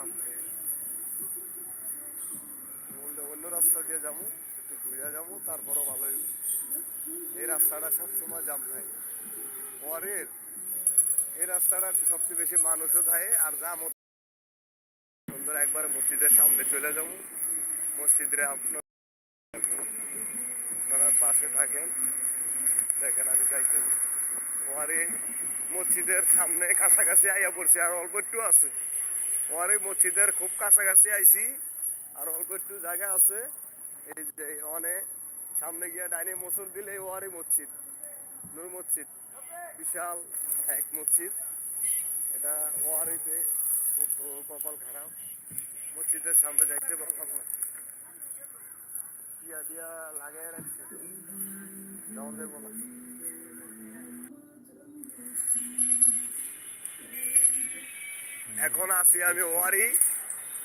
জাম বললে অন্য রাস্তা দিয়ে যাব, একটু ঘুরে যাব, তারপরও ভালোই এই রাস্তাটা সবসময় জাম থাকে। পরের, এই রাস্তাটা সবচেয়ে বেশি মানুষও থাকে, আর জামও সুন্দর একবার মসজিদের সামনে চলে যাব। মসজিদে আপনারা পাশে থাকেন। দেখেন আমি যাইতেছি। ওয়ারে মসজিদের সামনে কাছাকাছি আইয়া পড়ছি, আর অল্প একটু আছে। ওয়ারে মসজিদের খুব কাছাকাছি আইছি, আর অল্প একটু জায়গা আছে। এই যে অনেক সামনে গিয়ে ডাইনে মসুর দিলে ওয়ারে মসজিদ, নূর মসজিদ, বিশাল এক মসজিদ। এটা ওয়ারিতে কপাল খারাপ, মসজিদের সামনে যাইতে পারলাম না। দিয়া দিয়া লাগাই রাখছে। যাওয়া এখন আছি আমি ওয়ারি,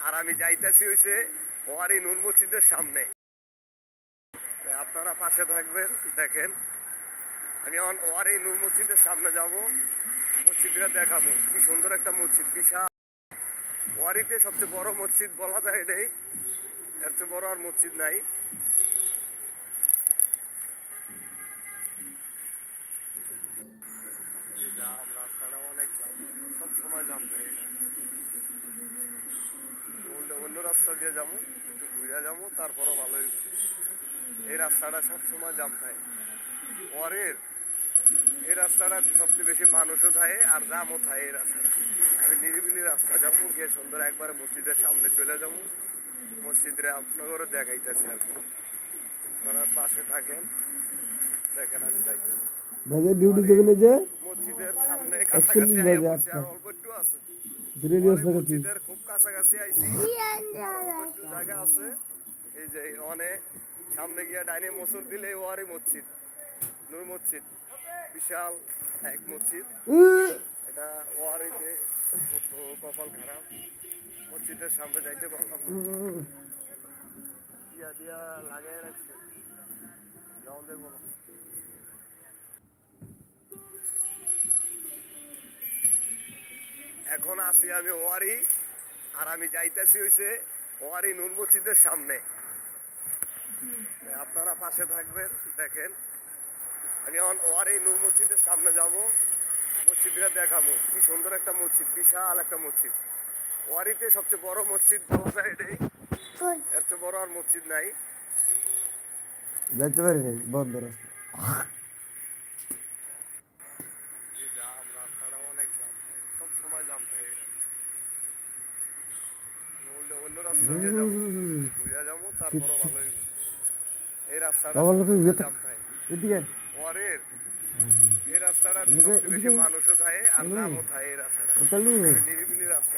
আর আমি যাইতেছি হইছে ওয়ারি নূর মসজিদের সামনে। আপনারা পাশে থাকবেন, দেখেন। আমি ওয়ারি নূর মসজিদের সামনে যাব, মসজিদটা দেখাবো। কি সুন্দর একটা মসজিদ, বিশাল। ওয়ারিতে সবচেয়ে বড় মসজিদ বলা যায় এটাই। এর চেয়ে বড় আর মসজিদ নাই। রাস্তাটা অনেক সব সময় বললে অন্য রাস্তা দিয়ে যাব একটু ঘুরে যাব তারপরও ভালোই এই রাস্তাটা সব সময় জাম থাকে। পরের এই রাস্তাটা সবচেয়ে বেশি মানুষও থাকে আর জামও থাকে এই রাস্তাটা। আমি নিরিবিলি রাস্তা যাব গিয়ে সুন্দর একবার মসজিদের সামনে চলে যাব। মসজিদে আপনাদেরও দেখাইতেছি আর। আপনারা পাশে থাকেন দেখেন আমি যাইতেছি। ডিউটি দেবেন যে? মসজিদের সামনে কাছাকাছি অল্প একটু আছে। দূরে রাস্তা কাছে মসজিদের খুব কাছাকাছি আইছি। জায়গা আছে। এই যে অনেক সামনে গিয়ে ডাইনে মসুর দিলে ওয়ারি মসজিদ নূর মসজিদ বিশাল এক মসজিদ। এটা ওয়ারিতে কপাল খারাপ। মসজিদের সামনে যাইতে পারলাম। দিয়া দিয়া লাগাই রাখছে। যাও দেবো এখন আছি আমি ওয়ারি আর আমি যাইতেছি হইছে ওয়ারি নূর মসজিদের সামনে। আপনারা পাশে থাকবেন দেখেন। আমি এখন ওয়ারি নূর মসজিদের সামনে যাব মসজিদটা দেখাবো। কি সুন্দর একটা মসজিদ বিশাল একটা মসজিদ। ওয়ারিতে সবচেয়ে বড় মসজিদ বলা যায় এটাই এর চেয়ে বড় আর মসজিদ নাই। যাইতে পারি বন্ধ রাস্তা এই জাম রাস্তাটা অনেক জাম থাকে সব সময় রাস্তা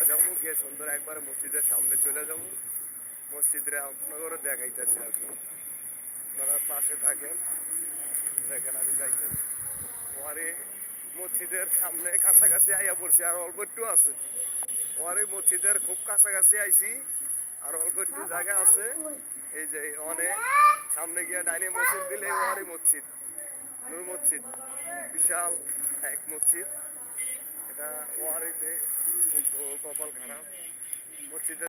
যাব ইয়ে গিয়ে সুন্দর একবার মসজিদের সামনে চলে যাব মসজিদে আপনাদেরও দেখাইতেছি আর। আপনারা পাশে থাকেন দেখেন আমি যাইতেছি পরে মসজিদের সামনে কাছাকাছি আইয়া পড়ছি, আর অল্প একটু আছে। পরে মসজিদের খুব কাছাকাছি আইছি, আর অল্প একটু জায়গা আছে। এই যে অনেক সামনে গিয়ে ডাইনে মসজিদ দিলে ওয়ারি মসজিদ, নূর মসজিদ, বিশাল এক মসজিদ। এটা ওয়ারিতে কপাল খারাপ। মসজিদের